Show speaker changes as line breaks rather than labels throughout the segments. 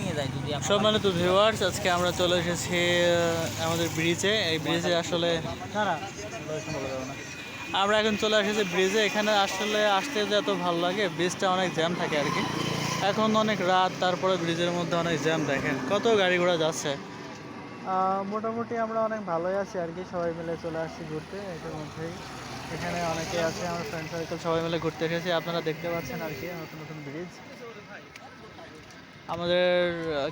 নিয়ে যায় যদি
সম্মানিত ভিউয়ার্স আজকে আমরা চলে এসেছি আমাদের ব্রিজে এই ব্রিজে আসলে। আমরা এখন চলে এসেছি ব্রিজে এখানে আসলে আসতে যে এত ভালো লাগে ব্রিজটা অনেক জ্যাম থাকে আর কি। এখন অনেক রাত তারপরে ব্রিজের মধ্যে অনেক জ্যাম দেখেন। কত গাড়ি ঘোড়া যাচ্ছে? মোটামুটি আমরা অনেক ভালোই আছি আর কি। সবাই মিলে চলে আসছি ঘুরতে এটার মধ্যেই। এখানে অনেকে আছে আমার ফ্রেন্ড সার্কেল সবাই মিলে ঘুরতে এসেছি। আপনারা দেখতে পাচ্ছেন আর কি নতুন নতুন ব্রিজ আমাদের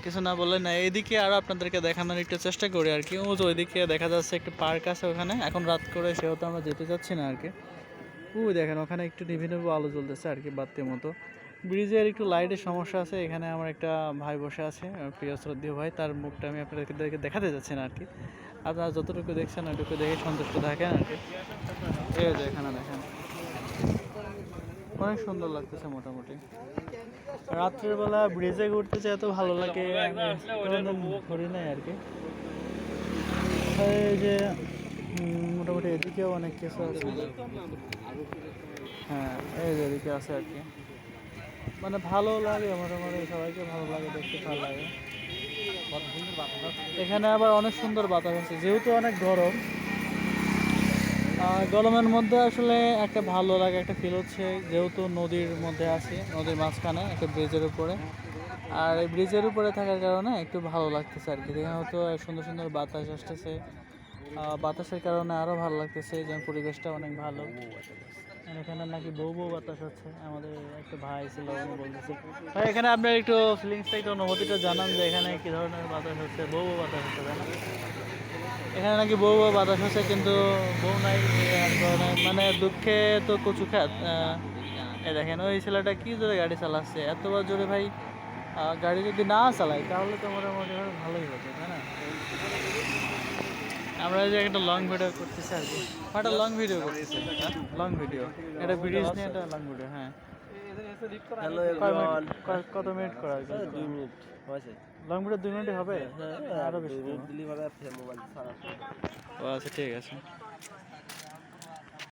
কিছু না বললে না এইদিকে আরও আপনাদেরকে দেখানোর একটু চেষ্টা করি আর কি। ও তো ওইদিকে দেখা যাচ্ছে একটু পার্ক আছে ওখানে, এখন রাত করে সেহেতু আমরা যেতে চাচ্ছি না আর কি। ওই দেখেন, ওখানে একটু নিভি নিভু আলো জ্বলতেছে আর কি বাতির মতো। ব্রিজের একটু লাইটের সমস্যা আছে, এখানে আমার একটা ভাই বসে আছে প্রিয় শ্রদ্ধীয় ভাই, তার মুখটা আমি আপনাদেরকে দেখাতে যাচ্ছি না আর কি। আপনারা যতটুকু দেখছেন, ওইটুকু দেখে সন্তুষ্ট থাকেন আর কি। এখানে দেখেন। অনেক সুন্দর লাগতেছে মোটামুটি। রাত্রের বেলা ব্রিজে ঘুরতেছে এত ভালো লাগে ঘুরি নাই আর কি। এই যে মোটামুটি এদিকেও অনেক কিছু আছে। হ্যাঁ এই যে এদিকে আছে আর কি। মানে ভালো লাগে, মোটামুটি সবাইকে ভালো লাগে, দেখতে ভালো লাগে। এখানে আবার অনেক সুন্দর বাতাস আছে, যেহেতু অনেক গরম। গরমের মধ্যে আসলে একটা ভালো লাগে, একটা ফিল হচ্ছে যেহেতু নদীর মধ্যে আছি, নদীর মাঝখানে, একটা ব্রিজের উপরে। আর এই ব্রিজের উপরে থাকার কারণে একটু ভালো লাগতেছে আর কি এখানে তো সুন্দর সুন্দর বাতাস আসতেছে। বাতাসের কারণে আরও ভালো লাগতেছে যেমন পরিবেশটা অনেক ভালো। এখানে নাকি বউ বউ বাতাস হচ্ছে। আমাদের একটা ভাই ছিল বলতেছে, ভাই, এখানে আপনার একটু ফিলিংসটা একটু অনুভূতিটা জানান যে এখানে কী ধরনের বাতাস হচ্ছে, বউ বউ বাতাস হচ্ছে না? এখানে নাকি বউ বউ বাতাস হচ্ছে, কিন্তু বউ নাই। মানে দুঃখে তো কচু খাত এ দেখেন ওই ছেলেটা কি জোরে গাড়ি চালাচ্ছে এতবার জোরে ভাই গাড়ি যদি না চালাই তাহলে তো মোটামুটি ভাবে ভালোই হতো তাই না? আমরা এই যে একটা লং ভিডিও করতেছি আর কি। একটা লং ভিডিও করতেছি লং ভিডিও এটা ব্রিজ নিয়ে একটা লং ভিডিও হ্যাঁ।
হ্যালো
কত মিনিট করা আর কি
দুই মিনিট। হয়েছে
লং ভিডিও দুই মিনিট হবে? আরও বেশি
মোবাইল
ও আচ্ছা ঠিক আছে।